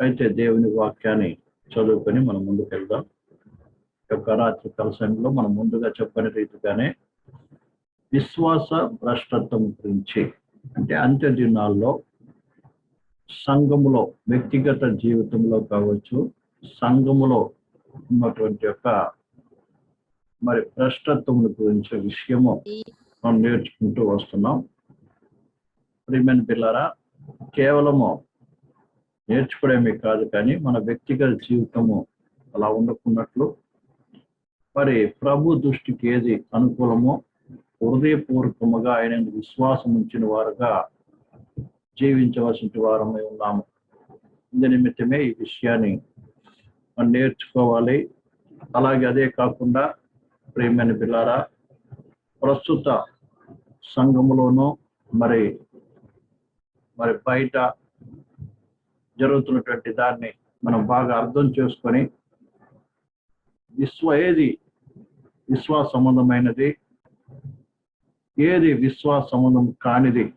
అయితే దేవుని వాక్యాన్ని చదువుకొని మనం ముందుకు వెళ్దాం. యొక్క రాత్రి కలసంలో మనం ముందుగా చెప్పని రీతిగానే విశ్వాస భ్రష్టత్వం గురించి అంటే అంత్య దినాల్లో సంఘములో వ్యక్తిగత జీవితంలో కావచ్చు సంఘములో ఉన్నటువంటి యొక్క మరి భ్రష్టత్వం గురించి విషయము మనం నేర్చుకుంటూ వస్తున్నాం. ప్రియమైన పిల్లరా కేవలము నేర్చుకోవడమే కాదు కానీ మన వ్యక్తిగత జీవితము అలా ఉండకున్నట్లు. మరి ప్రభు దృష్టికి ఏది అనుకూలమో హృదయపూర్వకముగా ఆయన విశ్వాసం ఉంచిన వారుగా జీవించవలసిన వారమై ఉన్నాము. ఇందు నిమిత్తమే ఈ విషయాన్ని మనం నేర్చుకోవాలి. అలాగే అదే కాకుండా ప్రేమైన పిల్లారా ప్రస్తుత సంఘములోనూ మరి మరి బయట జరుగుతున్నటువంటి దాన్ని మనం బాగా అర్థం చేసుకొని విశ్వ ఏది? విశ్వాస సంబంధమైనది. ఏది విశ్వాస సంబంధం కానిది?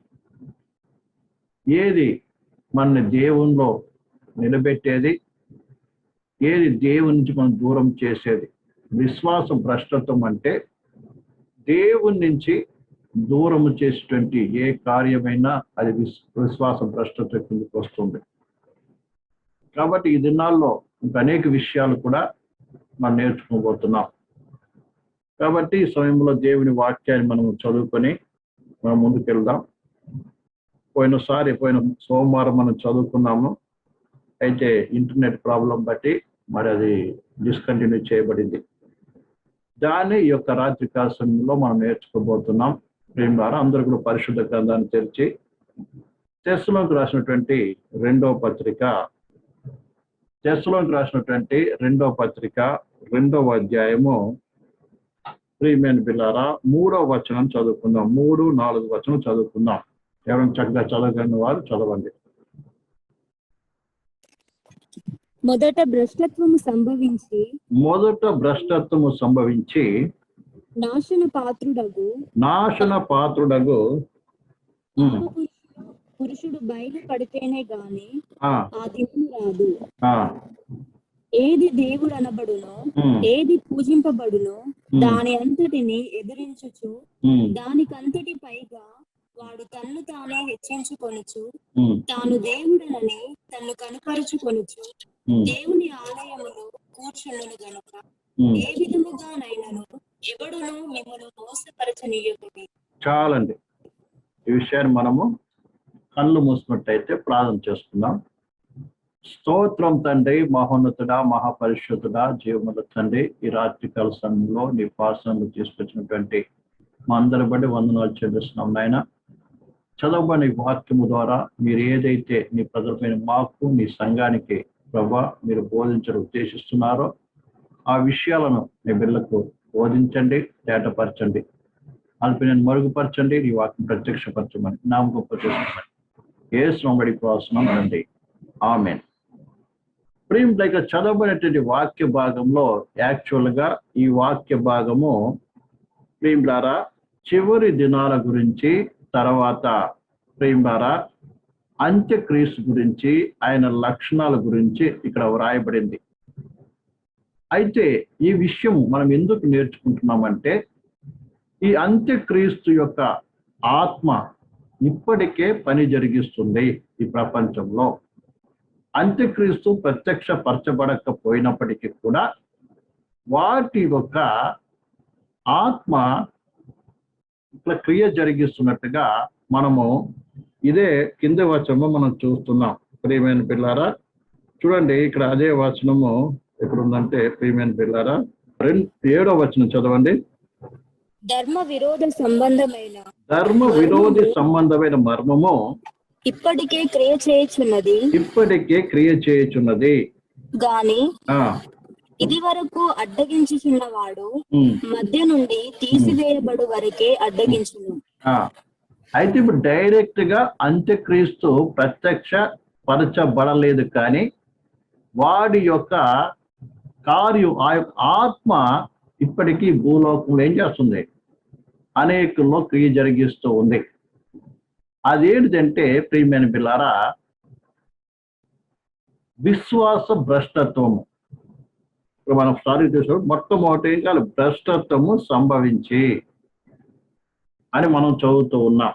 ఏది మన దేవునిలో నిలబెట్టేది? ఏది దేవుని నుంచి మనం దూరం చేసేది? విశ్వాస భ్రష్టత్వం అంటే దేవుని నుంచి దూరం చేసేటువంటి ఏ కార్యమైనా అది విశ్వాస భ్రష్టత్వం కిందకి వస్తుంది. కాబట్టి ఈ దినాల్లో ఇంకా అనేక విషయాలు కూడా మనం నేర్చుకోబోతున్నాం. కాబట్టి ఈ సమయంలో దేవుని వాక్యాన్ని మనం చదువుకొని మనం ముందుకెళ్దాం. పోయినసారి పోయిన సోమవారం మనం చదువుకున్నాము. అయితే ఇంటర్నెట్ ప్రాబ్లం బట్టి మరి అది డిస్కంటిన్యూ చేయబడింది. దాన్ని ఈ యొక్క రాత్రి కాల సమయంలో మనం నేర్చుకోబోతున్నాం. ప్రేమ ద్వారా అందరూ కూడా పరిశుద్ధ గ్రంథాన్ని తెరిచి తెస్సులోకి రాసినటువంటి రెండవ పత్రిక టెస్ట్లోకి రాసినటువంటి రెండవ పత్రిక రెండవ అధ్యాయము. ప్రియమైన పిల్లారా మూడవ వచనం చదువుకుందాం. మూడు నాలుగు వచనం చదువుకుందాం. ఎవరైనా చక్కగా చదవగలిగిన వారు చదవండి. మొదట భ్రష్టత్వము సంభవించి మొదట భ్రష్టత్వము సంభవించి నాశన పాత్రుడగు నాశన పాత్రుడగు పురుషుడు- పురుషుడు బయలు పడితేనే గాని ఆ, దినము రాదు ఏది దేవుడు అనబడునో ఏది పూజింపబడునో దాని అంతటిని ఎదిరించుచు దానికంతటి పైగా వాడు తన్ను తానే హెచ్చించుకొనుచు తాను దేవుడనని తన్ను కనపరుచుకొనుచు దేవుని ఆలయములో కూర్చుండును గనుక. ఏ విధముగానైనను ఎవడును మిమ్మల్ని మోసపరచనీయకుడి. చాలండి. ఈ విషయాన్ని మనము కళ్ళు మూసినట్టయితే ప్రార్థన చేసుకుందాం. స్తోత్రం తండ్రి మహోన్నతుడా మహాపరిశుద్ధుడా జీవముల తండ్రి ఈ రాత్రి కాల సమయంలో నీ పాసనలు తీసుకొచ్చినటువంటి మా అందరి బట్టి వందనాలు చెల్లిస్తున్నాం నాయన. చదవబడి వాక్యము ద్వారా మీరు ఏదైతే నీ ప్రజలపైన మాకు నీ సంఘానికి ప్రభా మీరు బోధించడం ఉద్దేశిస్తున్నారో ఆ విషయాలను మీ బిడ్డలకు బోధించండి తేటపరచండి. అల్పిని మరుగుపరచండి నీ వాక్యం ప్రత్యక్షపరచమని నా గొప్ప చేసుకోమని ఏ శ్రమడి ప్రాసనం రండి ఆమెన్. ప్రేమ్ లైక్ చదవబడినటువంటి వాక్య భాగంలో యాక్చువల్గా ఈ వాక్య భాగము ప్రేమ్లారా చివరి దినాల గురించి తర్వాత ప్రేమ్లారా అంత్యక్రీస్తు గురించి ఆయన లక్షణాల గురించి ఇక్కడ వ్రాయబడింది. అయితే ఈ విషయం మనం ఎందుకు నేర్చుకుంటున్నామంటే ఈ అంత్యక్రీస్తు యొక్క ఆత్మ ఇప్పటికే పని జరిగిస్తుంది ఈ ప్రపంచంలో. అంత్యక్రీస్తు ప్రత్యక్ష పరచబడకపోయినప్పటికీ కూడా వాటి యొక్క ఆత్మ ఇట్లా క్రియ జరిగిస్తున్నట్టుగా మనము ఇదే కింద వచనము మనం చూస్తున్నాం. ప్రియమైన పిల్లారా చూడండి ఇక్కడ అదే వచనము ఎక్కడుందంటే ప్రియమైన పిల్లారా రెండు ఏడో వచనం చదవండి. ధర్మ విరోధ సంబంధమైన ధర్మ విరోధి సంబంధమైన మర్మము ఇప్పటికే క్రియ చేయుచున్నది. ఇప్పటికే క్రియ చేయుచున్నది. గాని ఇది వరకు అడ్డగించుచున్నవాడు మధ్య నుండి తీసివేయబడు వరకే అడ్డగించును. ఆ. అయితే ఇప్పుడు డైరెక్ట్గా అంత్యక్రీస్తు ప్రత్యక్ష పరచబడలేదు కానీ వాడి యొక్క కార్యం ఆ యొక్క ఆత్మ ఇప్పటికీ భూలోకంలో ఏం చేస్తుంది? అనేకుల్లో క్రియ జరిగిస్తూ ఉంది. అదేంటిదంటే ప్రియమైన బిల్లారా విశ్వాస భ్రష్టత్వము. ఇప్పుడు మనం స్టార్ట్ చేసినప్పుడు మొట్టమొదటి కాదు భ్రష్టత్వము సంభవించి అని మనం చదువుతూ ఉన్నాం.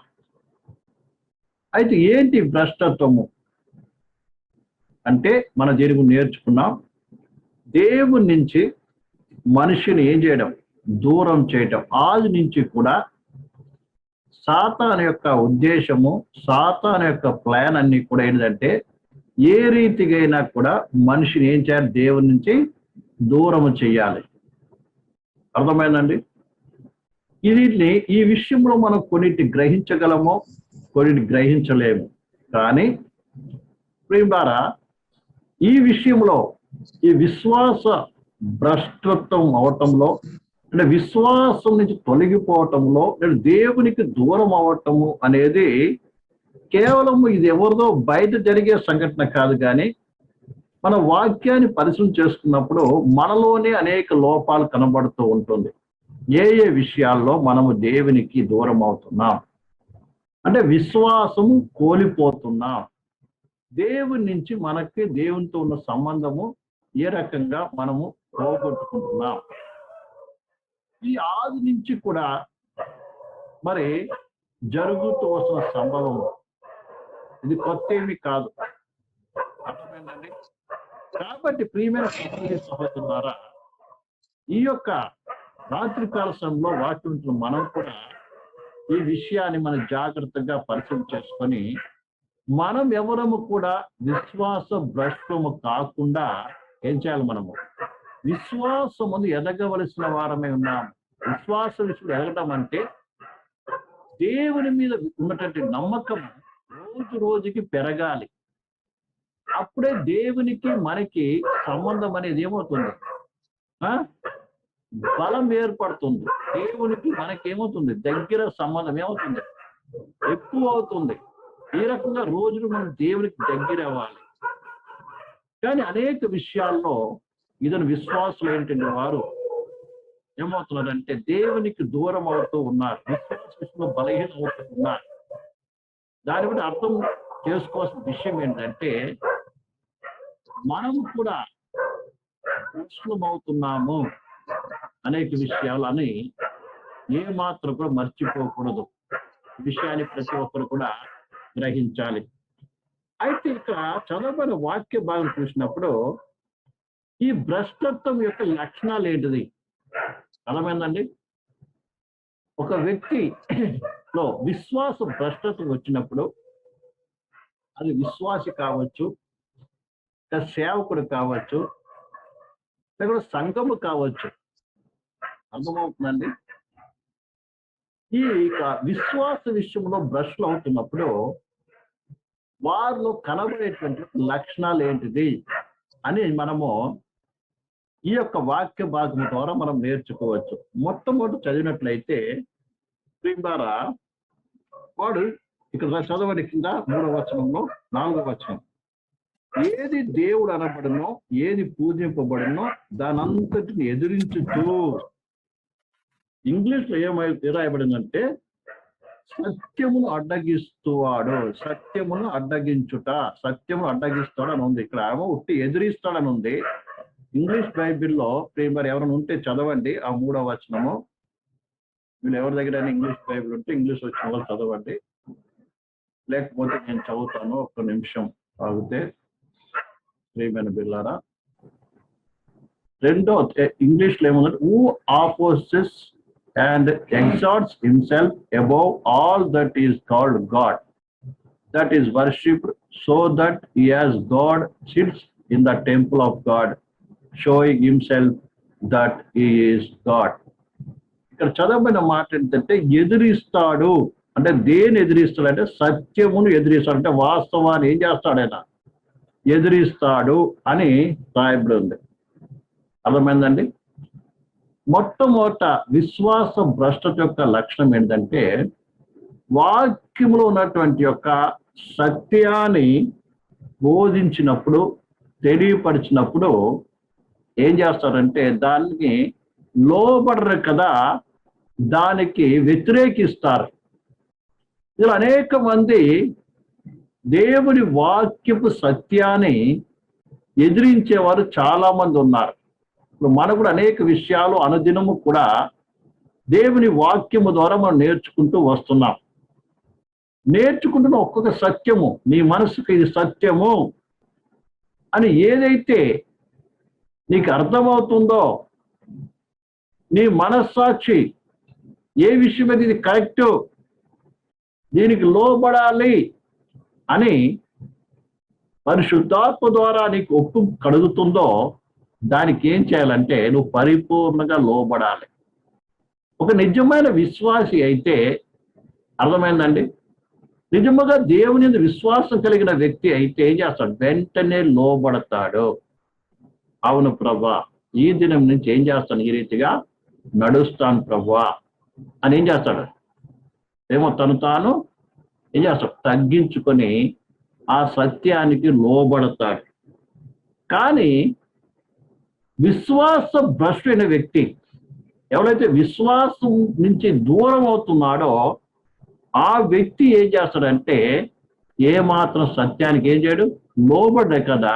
అయితే ఏంటి భ్రష్టత్వము? అంటే మన దీని నేర్చుకున్నాం. దేవుని నుంచి మనిషిని ఏం చేయడం? దూరం చేయటం. ఆది నుంచి కూడా సాతాన్ యొక్క ఉద్దేశము సాతాన్ యొక్క ప్లాన్ అన్ని కూడా ఏంటంటే ఏ రీతిగైనా కూడా మనిషిని ఏం చేయాలి? దేవుని నుంచి దూరము చేయాలి అర్థమైందండి? ఇది ఈ విషయంలో మనం కొన్నిటి గ్రహించగలము కొన్నిటి గ్రహించలేము. కానీ ప్రియులారా ఈ విషయంలో ఈ విశ్వాస భ్రష్టత్వం అవటంలో అంటే విశ్వాసం నుంచి తొలగిపోవటంలో నేను దేవునికి దూరం అవటము అనేది కేవలం ఇది ఎవరిదో బయట జరిగే సంఘటన కాదు కానీ మన వాక్యాన్ని పరిచయం చేసుకున్నప్పుడు మనలోనే అనేక లోపాలు కనబడుతూ ఉంటుంది. ఏ ఏ విషయాల్లో మనము దేవునికి దూరం అవుతున్నాం? అంటే విశ్వాసము కోల్పోతున్నాం. దేవుని నుంచి మనకి దేవునితో ఉన్న సంబంధము ఏ రకంగా మనము పోగొట్టుకుంటున్నాం? ఈ ఆది నుంచి కూడా మరి జరుగుతూ వస్తున్న సంభవం ఇది కొత్త ఏమి కాదు. అర్థమైందండి? కాబట్టి ప్రియమైన సహోదరి ఈ యొక్క రాత్రికాల సమయంలో వాక్యం మనం కూడా ఈ విషయాన్ని మనం జాగ్రత్తగా పరిచయం చేసుకొని మనం ఎవరము కూడా విశ్వాస భ్రష్టము కాకుండా ఏం చేయాలి మనము? విశ్వాసం ముందు ఎదగవలసిన వారమే ఉన్నాం. విశ్వాస విషయంలో ఎదగటం అంటే దేవుని మీద ఉన్నటువంటి నమ్మకం రోజు రోజుకి పెరగాలి. అప్పుడే దేవునికి మనకి సంబంధం అనేది ఏమవుతుంది? ఆ? బలం ఏర్పడుతుంది. దేవునికి మనకి ఏమవుతుంది? దగ్గర సంబంధం ఏమవుతుంది? ఎక్కువ అవుతుంది. ఈ రకంగా రోజులు మనం దేవునికి దగ్గర అవ్వాలి కానీ అనేక విషయాల్లో ఇదని విశ్వాసులు ఏంటంటే వారు? ఏమవుతున్నారంటే దేవునికి దూరం అవుతూ ఉన్నారు. విశ్వాస విషయంలో బలహీనం అవుతూ ఉన్నారు. దాని బట్టి అర్థం చేసుకోవాల్సిన విషయం ఏంటంటే మనం కూడా ముస్లిం అవుతున్నాము అనేక విషయాలని ఏమాత్రం ఏ మాత్రం కూడా మర్చిపోకూడదు. విషయాన్ని ప్రతి ఒక్కరు కూడా గ్రహించాలి. అయితే ఇక్కడ చదవబడిన వాక్య భాగం చూసినప్పుడు ఈ భ్రష్టత్వం యొక్క లక్షణాలు ఏంటిది? అర్థమైందండి? ఒక వ్యక్తి లో విశ్వాస భ్రష్టత్వం వచ్చినప్పుడు అది విశ్వాసి కావచ్చు సేవకుడు కావచ్చు లేకపోతే సంఘము కావచ్చు. అర్థమవుతుందండి? ఈ విశ్వాస విషయంలో భ్రష్లు అవుతున్నప్పుడు వారిలో కనబడేటువంటి లక్షణాలు ఏంటిది? అని మనము ఈ యొక్క వాక్య భాగం ద్వారా మనం నేర్చుకోవచ్చు. మొట్టమొదటి చదివినట్లయితే ద్వారా వాడు ఇక్కడ చదవని కింద మూడవ వచనంలో నాలుగవ వచనం. ఏది దేవుడు అనబడినో ఏది పూజింపబడినో దానంతటిని ఎదిరించుచు. ఇంగ్లీష్లో ఏమై రాయబడిందంటే సత్యమును అడ్డగిస్తువాడు. సత్యమును అడ్డగించుట. సత్యమును అడ్డగిస్తాడు అని ఉంది ఇక్కడ ఏమో ఉట్టి ఎదిరిస్తాడని ఉంది ఇంగ్లీష్ బైబిల్లో మరి ఎవరైనా ఉంటే చదవండి ఆ మూడవ వచనము. మీరు ఎవరి దగ్గర ఇంగ్లీష్ బైబిల్ ఉంటే ఇంగ్లీష్ వచ్చిన వాళ్ళు చదవండి. లేకపోతే నేను చదువుతాను ఒక్క నిమిషం ఆగితే. ప్రియమైన బిల్లారా రెండో ఇంగ్లీష్లో ఏముందంటే ఊ opposes and exalts himself above all that is called God that is worship so that he as God sits in the temple of God showing himself that he is God ఇక్కడ చదవబడిన మాట ఏంటంటే ఎదిరిస్తాడు. అంటే దేని ఎదిరిస్తాడు అంటే సత్యమును ఎదిరిస్తాడు. అంటే వాస్తవాన్ని ఏం చేస్తాడు ఆయన? ఎదిరిస్తాడు అని రాయబడి ఉంది. అర్థమైందండి? మొట్టమొదట విశ్వాస భ్రష్టత యొక్క లక్షణం ఏంటంటే వాక్యములో ఉన్నటువంటి యొక్క సత్యాన్ని బోధించినప్పుడు తెలియపరిచినప్పుడు ఏం చేస్తారంటే దాన్ని లోబడరు కదా దానికి వ్యతిరేకిస్తారు. ఇలా అనేక మంది దేవుని వాక్యపు సత్యాన్ని ఎదిరించేవారు చాలా మంది ఉన్నారు. ఇప్పుడు మనకు కూడా అనేక విషయాలు అనుదినము కూడా దేవుని వాక్యము ద్వారా మనం నేర్చుకుంటూ వస్తున్నాం. నేర్చుకుంటున్న ఒక్కొక్క సత్యము నీ మనసుకు ఇది సత్యము అని ఏదైతే నీకు అర్థమవుతుందో నీ మనస్సాక్షి ఏ విషయం మీద ఇది కరెక్ట్ దీనికి లోబడాలి అని పరిశుద్ధాత్మ ద్వారా నీకు ఒప్పు కడుగుతుందో దానికి ఏం చేయాలంటే నువ్వు పరిపూర్ణంగా లోబడాలి. ఒక నిజమైన విశ్వాసి అయితే అర్థమైందండి? నిజముగా దేవుని విశ్వాసం కలిగిన వ్యక్తి అయితే ఏం చేస్తాడు? వెంటనే లోబడతాడు. అవును ప్రభా ఈ దినం నుంచి ఏం చేస్తాను? ఈ రీతిగా నడుస్తాను ప్రభా అని ఏం చేస్తాడు? ఏమో తను తాను ఏం చేస్తాడు? తగ్గించుకొని ఆ సత్యానికి లోబడతాడు. కానీ విశ్వాస భ్రష్టైన వ్యక్తి ఎవరైతే విశ్వాసం నుంచి దూరం అవుతున్నాడో ఆ వ్యక్తి ఏం చేస్తాడంటే ఏ మాత్రం సత్యానికి ఏం చేయడు? లోబడ్డ కదా.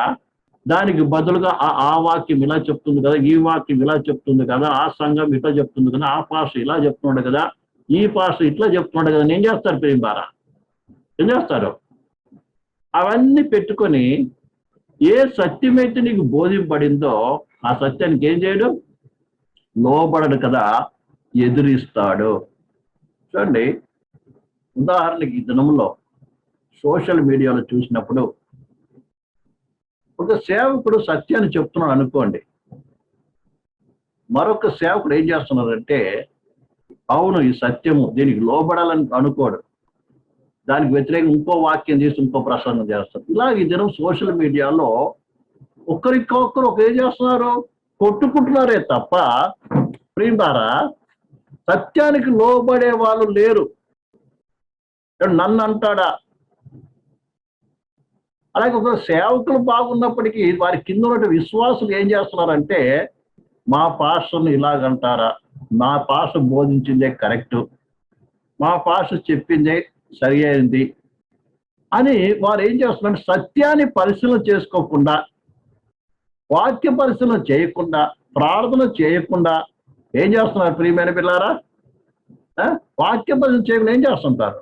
దానికి బదులుగా ఆ ఆ వాక్యం ఇలా చెప్తుంది కదా ఈ వాక్యం ఇలా చెప్తుంది కదా ఆ సంఘం ఇట్లా చెప్తుంది కదా ఆ పాస్ ఇలా చెప్తున్నాడు కదా ఈ పాస్ ఇట్లా చెప్తున్నాడు కదా నేను చేస్తారు ప్రేమారా ఏం చేస్తారు? అవన్నీ పెట్టుకొని ఏ సత్యమైతే నీకు బోధింపడిందో ఆ సత్యానికి ఏం చేయడు? లోబడడు కదా ఎదురిస్తాడు. చూడండి ఉదాహరణకి ఈ దినంలో సోషల్ మీడియాలో చూసినప్పుడు ఒక సేవకుడు సత్యాన్ని చెప్తున్నాడు అనుకోండి. మరొక సేవకుడు ఏం చేస్తున్నారంటే అవును ఈ సత్యము దీనికి లోబడాలని అనుకోడు. దానికి వ్యతిరేకంగా ఇంకో వాక్యం తీసి ఇంకో ప్రసంగం చేస్తారు ఇలా ఈ దినం సోషల్ మీడియాలో ఒకరికొకరు ఒక ఏం చేస్తున్నారు? కొట్టుకుంటున్నారే తప్ప ప్రియులారా సత్యానికి లోబడే వాళ్ళు లేరు. నన్ను అంటాడా? అలాగే ఒక సేవకులు బాగున్నప్పటికీ వారి కింద ఉన్న విశ్వాసులు ఏం చేస్తున్నారంటే మా పాస్టర్ని ఇలాగంటారా? మా పాస్టర్ బోధించిందే కరెక్ట్. మా పాస్టర్ చెప్పిందే సరి అయింది. అని వారు ఏం చేస్తున్నారు సత్యాన్ని పరిశీలన చేసుకోకుండా వాక్య పరిశీలన చేయకుండా ప్రార్థన చేయకుండా ఏం చేస్తున్నారు ప్రియమైన పిల్లారా? వాక్య పరిశీలన చేయకుండా ఏం చేస్తుంటారు?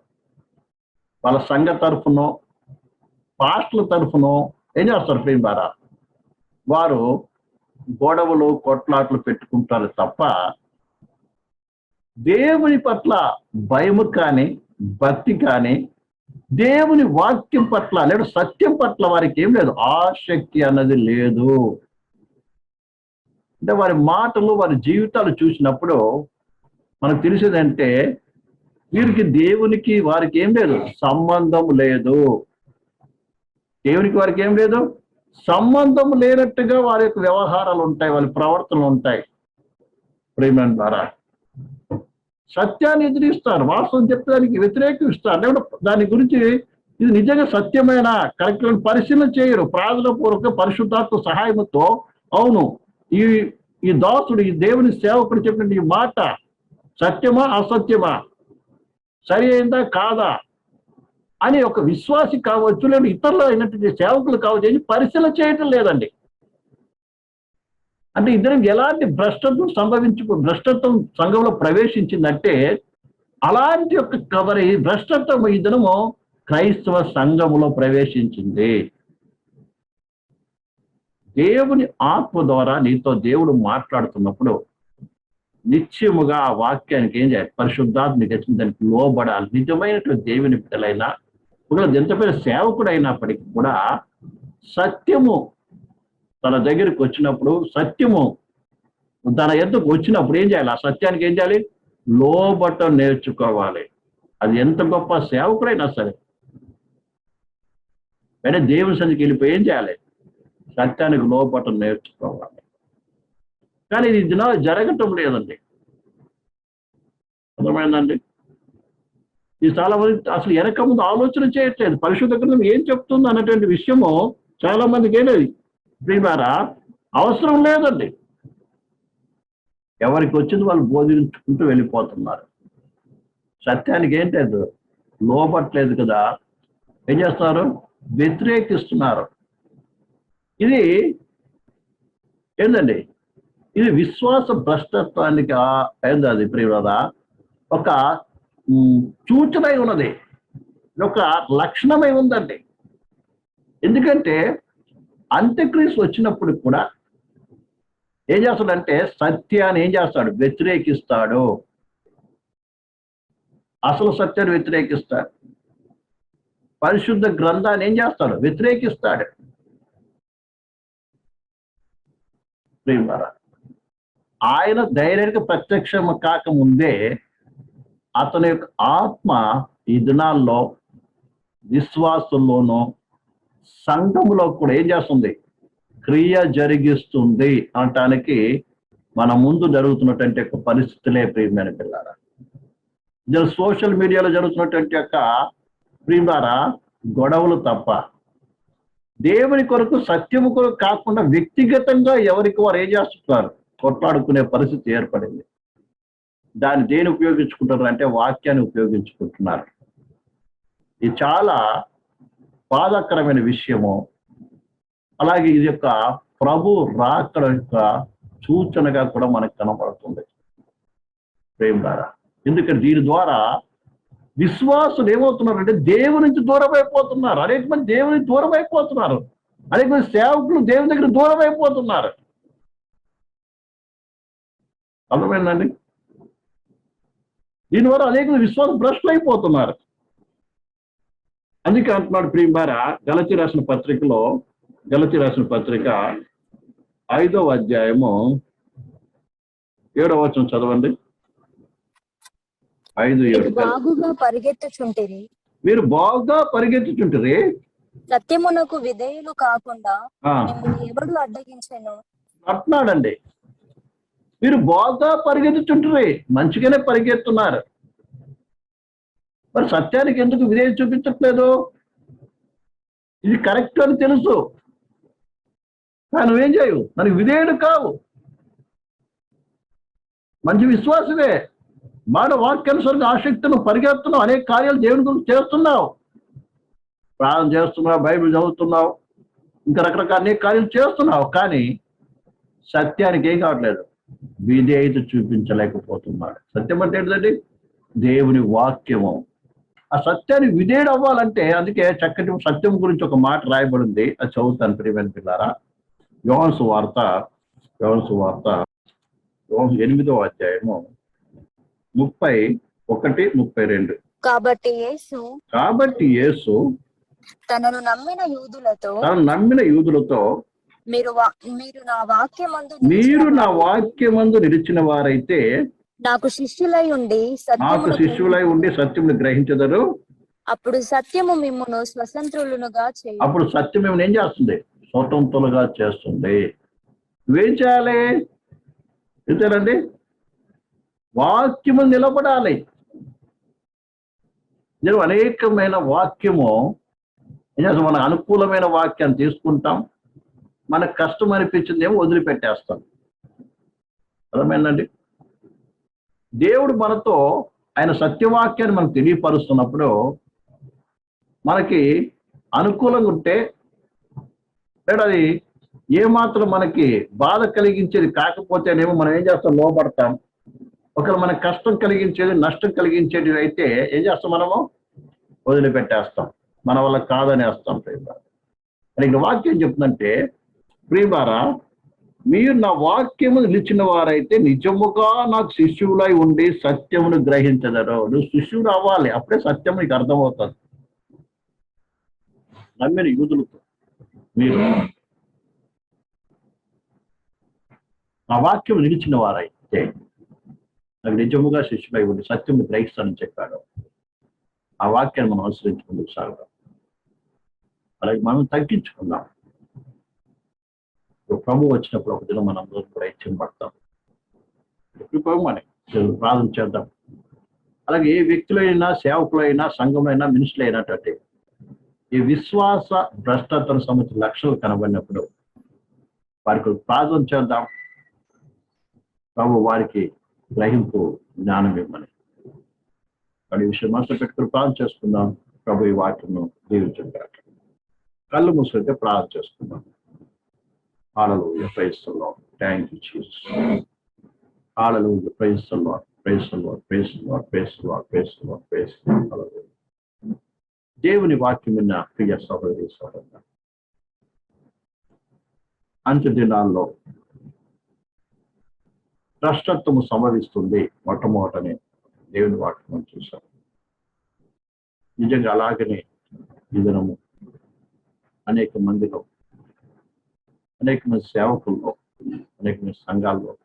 వాళ్ళ సంఘ తరఫునో పాస్టుల తరఫునో ఏం చేస్తారు ప్రియమారా వారు గొడవలు కొట్లాట్లు పెట్టుకుంటారు తప్ప దేవుని పట్ల భయము కానీ భక్తి కానీ దేవుని వాక్యం పట్ల లేదా సత్యం పట్ల వారికి ఏం లేదు. ఆసక్తి అన్నది లేదు. అంటే వారి మాటలు వారి జీవితాలు చూసినప్పుడు మనకు తెలిసేదంటే వీరికి దేవునికి వారికి ఏం లేదు సంబంధం లేదు. దేవునికి వారికి ఏం లేదు సంబంధం లేనట్టుగా వారి యొక్క వ్యవహారాలు ఉంటాయి వాళ్ళ ప్రవర్తనలు ఉంటాయి. ప్రేమ ద్వారా. సత్యాన్ని ఎదిరిస్తారు వాస్తవం చెప్పడానికి దానికి వ్యతిరేకిస్తారు లేకుంటే దాని గురించి ఇది నిజంగా సత్యమైన? కరెక్ట్ పరిశీలన చేయరు. ప్రార్థన పూర్వక పరిశుద్ధాత్మ సహాయంతో అవును ఈ ఈ దాసుడు ఈ దేవుని సేవకుడు చెప్పిన ఈ మాట సత్యమా అసత్యమా? సరి అయిందా? కాదా? అని ఒక విశ్వాసి కావచ్చు లేదు ఇతరులు అయినటువంటి సేవకులు కావచ్చు పరిశీలన చేయటం లేదండి. అంటే ఇద్దరం ఎలాంటి భ్రష్టత్వం సంభవించు భ్రష్టత్వం సంఘంలో ప్రవేశించిందంటే అలాంటి యొక్క కవరి భ్రష్టత్వం ఇద్దరము క్రైస్తవ సంఘములో ప్రవేశించింది. దేవుని ఆత్మ ద్వారా నీతో దేవుడు మాట్లాడుతున్నప్పుడు నిత్యముగా ఆ వాక్యానికి ఏం చేయాలి? పరిశుద్ధాత్మ వచ్చిన దానికి లోబడాలి. నిజమైనటువంటి దేవుని బిడ్డలైనా కూడా ఎంత పేరు సేవకుడు అయినప్పటికీ కూడా సత్యము తన దగ్గరికి వచ్చినప్పుడు సత్యము తన ఎద్దుకు వచ్చినప్పుడు ఏం చేయాలి? ఆ సత్యానికి ఏం చేయాలి? లోబట్టం నేర్చుకోవాలి. అది ఎంత గొప్ప సేవకుడైనా సరే. వెంటనే దేవుని సన్నిధికి వెళ్ళిపోయి ఏం చేయాలి? సత్యానికి లోపటం నేర్చుకోవాలి. కానీ ఇది దిన జరగటం లేదండి. అర్థమైందండి? ఇది చాలా మంది అసలు వెనక ముందు ఆలోచన చేయట్లేదు. పరిశుద్ధ గ్రంథం ఏం చెప్తుంది అన్నటువంటి విషయము చాలా మందికి ఏలేదు ప్రియులారా అవసరం లేదండి. ఎవరికి వచ్చింది వాళ్ళు బోధించుకుంటూ వెళ్ళిపోతున్నారు. సత్యానికి ఏంటి లోపట్లేదు కదా. ఏం చేస్తారు? వ్యతిరేకిస్తున్నారు. ఇది ఏంటండి ఇది విశ్వాస భ్రష్టత్వానికి ఏంది అది ప్రియులరా ఒక సూచనై ఉన్నది. ఒక లక్షణమై ఉందండి. ఎందుకంటే అంత్యక్రీస్తు వచ్చినప్పుడు కూడా ఏం చేస్తాడంటే సత్యాన్ని ఏం చేస్తాడు? వ్యతిరేకిస్తాడు. అసలు సత్యాన్ని వ్యతిరేకిస్తాడు. పరిశుద్ధ గ్రంథాన్ని ఏం చేస్తాడు? వ్యతిరేకిస్తాడు. ఆయన ధైర్యానికి ప్రత్యక్షం కాకముందే అతని యొక్క ఆత్మ ఈ దినాల్లో విశ్వాసంలోనూ సంఘములో కూడా ఏం చేస్తుంది? క్రియ జరిగిస్తుంది అనటానికి మన ముందు జరుగుతున్నటువంటి యొక్క పరిస్థితులే ప్రియమైన పిల్లారా. సోషల్ మీడియాలో జరుగుతున్నటువంటి యొక్క ప్రియులారా గొడవలు తప్ప దేవుని కొరకు సత్యము కొరకు కాకుండా వ్యక్తిగతంగా ఎవరికి వారు ఏం చేస్తున్నారు? కొట్లాడుకునే పరిస్థితి ఏర్పడింది. దాన్ని దేని ఉపయోగించుకుంటారు అంటే వాక్యాన్ని ఉపయోగించుకుంటున్నారు. ఇది చాలా బాధాకరమైన విషయము. అలాగే ఇది యొక్క ప్రభు రాకడ యొక్క సూచనగా కూడా మనకు కనపడుతుంది ప్రేమ ద్వారా. ఎందుకంటే దీని ద్వారా విశ్వాసులు ఏమవుతున్నారంటే దేవుని నుంచి దూరం అయిపోతున్నారు అనేక మంది దేవుని దూరం అయిపోతున్నారు అనేక మంది సేవకులు దేవుని దగ్గర దూరం అయిపోతున్నారు అర్థమైందండి? దీనివల్ల అనేక మంది విశ్వాసం భ్రష్టులు అయిపోతున్నారు అందుకే అంటున్నాడు ప్రియంబారా గలచి రాసిన పత్రికలో గలచి రాసిన పత్రిక ఐదవ అధ్యాయము ఏడవ వచనం చదవండి. ఐదు ఏడు. బాగుగా పరిగెత్తుచుంటిరి. మీరు బాగా పరిగెత్తుచుంటారే. సత్యమునకు విధేయులు కాకుండా ఎవడు అడ్డగించెను? అంటున్నాడండి మీరు బాగా పరిగెత్తుచుంటారే. మంచిగానే పరిగెత్తున్నారు. మరి సత్యానికి ఎందుకు విధేయత చూపించట్లేదు? ఇది కరెక్ట్ అని తెలుసు. కానీ నువ్వేం చేయవు? మనకి విధేయుడు కావు. మంచి విశ్వాసమే. మాట వాక్యానుసరంగా ఆసక్తిను పరిగెత్తున్నావు. అనేక కార్యాలు దేవుని గురించి చేస్తున్నావు. ప్రాణం చేస్తున్నావు బైబిల్ చదువుతున్నావు. ఇంకా రకరకాల అనేక కార్యాలు చేస్తున్నావు. కానీ సత్యానికి ఏం కావట్లేదు. విధేయత చూపించలేకపోతున్నాడు. సత్యం అంటే ఏంటంటే దేవుని వాక్యము. ఆ సత్యాన్ని విధేయుడు అవ్వాలంటే అందుకే చక్కటి సత్యం గురించి ఒక మాట రాయబడింది. అది చదువుతాను ప్రియమైన పిల్లారా యోహన్సు వార్త యోహన్సు వార్త ఎనిమిదో అధ్యాయము ముప్పై ఒకటి ముప్పై రెండు. కాబట్టి యేసు కాబట్టి యేసు తనను నమ్మిన యూదులతో తను నమ్మిన యూదులతో మీరు మీరు నా వాక్యమందు మీరు నా వాక్యమందు నిలిచిన వారైతే నాకు శిష్యులై ఉండి నాకు శిష్యులై ఉండి సత్యమును గ్రహించదరు. అప్పుడు సత్యము మిమ్మును స్వతంత్రులుగా చేయ అప్పుడు సత్యం ఏమైనా ఏం చేస్తుంది? స్వతంత్రులుగా చేస్తుంది. నువ్వేం చేయాలి? చూచారండి వాక్యము నిలబడాలి. నేను అనేకమైన వాక్యము ఏం మన అనుకూలమైన వాక్యాన్ని తీసుకుంటాం. మనకు కష్టం అనిపించింది ఏమో వదిలిపెట్టేస్తాం. అర్థమైందండి? దేవుడు మనతో ఆయన సత్యవాక్యాన్ని మనకు తెలియపరుస్తున్నప్పుడు మనకి అనుకూలంగా ఉంటే లేదా అది ఏమాత్రం మనకి బాధ కలిగించేది కాకపోతేనేమో మనం ఏం చేస్తాం? లోపడతాం. ఒకవేళ మనకు కష్టం కలిగించేది నష్టం కలిగించేది అయితే ఏం చేస్తాం మనము? వదిలిపెట్టేస్తాం. మన వల్ల కాదనేస్తాం. ప్రియమారా మరి ఇక్కడ వాక్యం చెప్తుందంటే ప్రియమారా మీరు నా వాక్యము నిలిచిన వారైతే నిజముగా నాకు శిష్యువులై ఉండి సత్యమును గ్రహించదరు. నువ్వు శిష్యుడు అవ్వాలి. అప్పుడే సత్యం నీకు అర్థమవుతుంది. నమ్మిన యూదులతో మీరు నా వాక్యం నిలిచిన వారైతే నాకు నిజముగా శిష్యులై ఉండి సత్యం గ్రహిస్తానని చెప్పాడు. ఆ వాక్యాన్ని మనం అనుసరించుకుందుకు సాగుదాం. అలాగే మనం తగ్గించుకుందాం. ప్రభు వచ్చినప్పుడు ఒక దినం మనం అందరం కూడా ఇచ్చింపడతాం మనం ప్రార్థన చేద్దాం. అలాగే ఏ వ్యక్తులైనా సేవకులైనా సంఘమైనా మినిస్టులు అయినటువంటి ఈ విశ్వాస భ్రష్టతను సంబంధించిన లక్షలు కనబడినప్పుడు వారికి ప్రార్థన చేద్దాం. ప్రభు వారికి గ్రహింపు జ్ఞానం ఇవ్వమని. వాడి విషయం మనసులో పెట్టుకుని ప్రార్థన చేసుకుందాం. ప్రభు ఈ వాక్యను దీవించుకుంటారు కళ్ళు మూసుకుంటే ప్రార్థన చేసుకుందాం. ఆడలు ఎప్పయిస్తున్నారు థ్యాంక్ యూ చీస్ ఆడలు ఎప్పయిస్తున్నారు పేస్తున్నారు పేస్తున్నారు పేస్తున్నారు పేస్తున్నారు పేస్తున్నారు దేవుని వాక్యం ఉన్న ప్రియ సహోదరి సహోదర అంత్యదినాల్లో భ్రష్టత్వము సంభవిస్తుంది మొట్టమొదటనే. దేవుని వాక్యం చూసాం. నిజంగా అలాగనే ఈ దినము అనేక మందిలో అనేక మంది సేవకుల్లో అనేక మంది సంఘాల్లో.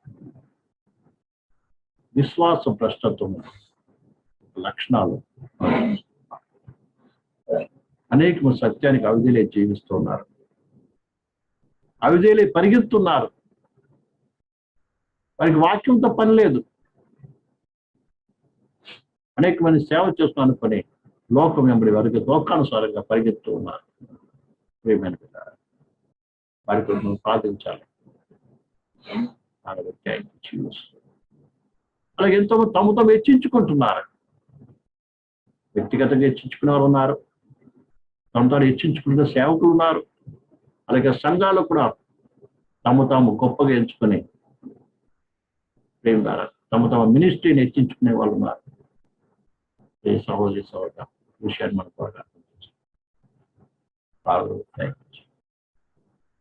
విశ్వాస భ్రష్టత్వం లక్షణాలు. అనేక మంది సత్యానికి అవిధేలే జీవిస్తున్నారు. అవిధేలే పరిగెత్తున్నారు. వారికి వాక్యంతో పని లేదు. అనేక మంది సేవ చేస్తున్నాను అనుకుని లోకం వెంబడి వారికి లోకానుసారంగా పరిగెత్తు ఉన్నారు ప్రియమైన పిల్లారా. వారి కొరకు మనం ప్రార్థించాలి. అలాగే thank అలాగే ఎంతో తమ తాము హెచ్చించుకుంటున్నారు. వ్యక్తిగతంగా హెచ్చించుకునే వారు ఉన్నారు. తమ తాను హెచ్చించుకున్న సేవకులు ఉన్నారు. అలాగే సంఘాలు కూడా తమ తాము గొప్పగా ఎంచుకుని ప్రేమ ద్వారా తమ తమ మినిస్ట్రీని హెచ్చించుకునే వాళ్ళు ఉన్నారు. ఏ సహోదరి సహోదర విషయాన్ని మనకు బాగా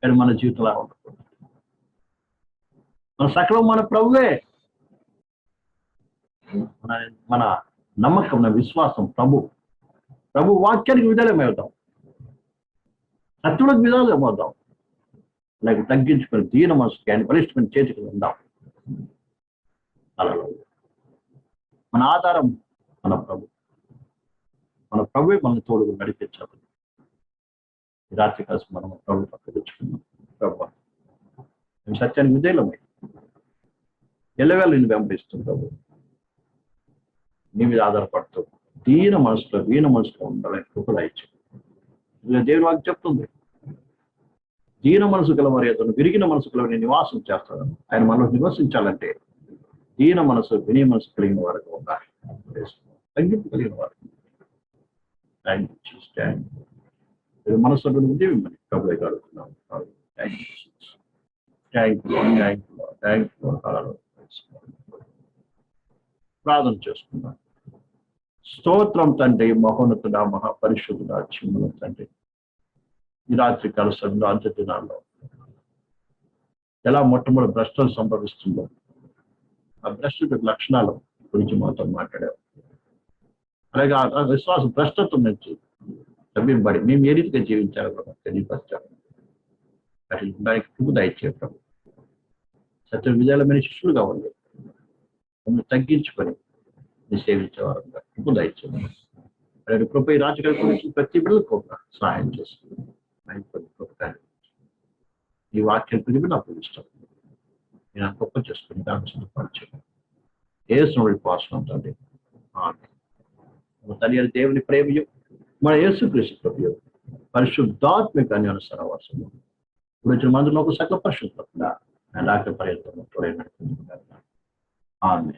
బాగా మన జీవితంలో అలా ఉండకూడదు. మన సకలం మన ప్రభువే. మన మన నమ్మకం మన విశ్వాసం ప్రభు. ప్రభు వాక్యానికి విధానం అవుతాం. సత్యులకు విధానం అవుతాం అలాగే తగ్గించుకొని దీన మనసు కానీ బలిష్టమైన చేతికి ఉందాం. అలా. మన ఆధారం మన ప్రభు. మన ప్రభువే మన తోడుగా నడిపించాలి. ఈ రాత్రి కలిసి మనం ప్రభు పక్క తెచ్చుకున్నాం. ప్రభు. మేము సత్యానికి విధేయులమై. ఎల్లవేళ నేను వెంబడిస్తుంది ప్రభు. నీ మీద ఆధారపడుతూ దీన మనసులో వీణ మనసులో ఉండాలని కృపదాయించు ఇలా దేవుని వాకి చెప్తుంది. దీన మనసు గల వారి అతను విరిగిన మనసు గల నేను నివాసం చేస్తాను ఆయన మనలో నివసించాలంటే దీన మనసు వినయ మనసు కలిగిన వారికి ఉండాలి. తగ్గింపు కలిగిన వారు. థ్యాంక్ యూ థ్యాంక్ యూ మనసు ఉంది మిమ్మల్ని ప్రభు దగ్గర అడుగుతున్నాం thank you thank you thank you thank you ప్రార్థన చేసుకుందాం. స్తోత్రం తండ్రి మహోన్నతుడ మహాపరిశుద్ధుడ చిమ్మల తండ్రి. ఈ రాత్రి కాల సమయంలో అంత్య దినాల్లో ఎలా మొట్టమొదటి భ్రష్టం సంభవిస్తుందో ఆ భ్రష్ట లక్షణాల గురించి మాతో మాట్లాడారు. అలాగే ఆ విశ్వాస భ్రష్టత్వం నుంచి తప్పింబడి మేము ఏ రీతిగా జీవించాలో ప్రభు? తెలియపరచాలి అట్లా దానికి పువ్వు దయచే ప్రభు. సత్య విధాలమైన శిష్యులుగా కావాలి మమ్మల్ని తగ్గించుకొని నీ సేవించేవారు పువ్వు దయచేది అలాంటి కృప రాజకీయ గురించి ప్రతి బిడ్డలకు కృప సహాయం చేస్తుంది. ఆయన కృప ఈ వాక్యం పిలిపి నాకు ఇష్టం. నేను ఆ గొప్ప చేసుకుని దాన్ని సిద్ధపరచు ఏ సమయం పాసనం తండ్రి తల్లి దేవుని ప్రేమయు మన యేసుక్రీస్తు ప్రభు పరిశుద్ధాత్మిక అన్యోన సరవాసము ఇప్పుడు వచ్చిన మందులో ఒక సకల పరిశుద్ధంగా ఆయన రాక పర్యంతం తోడైన ఆమె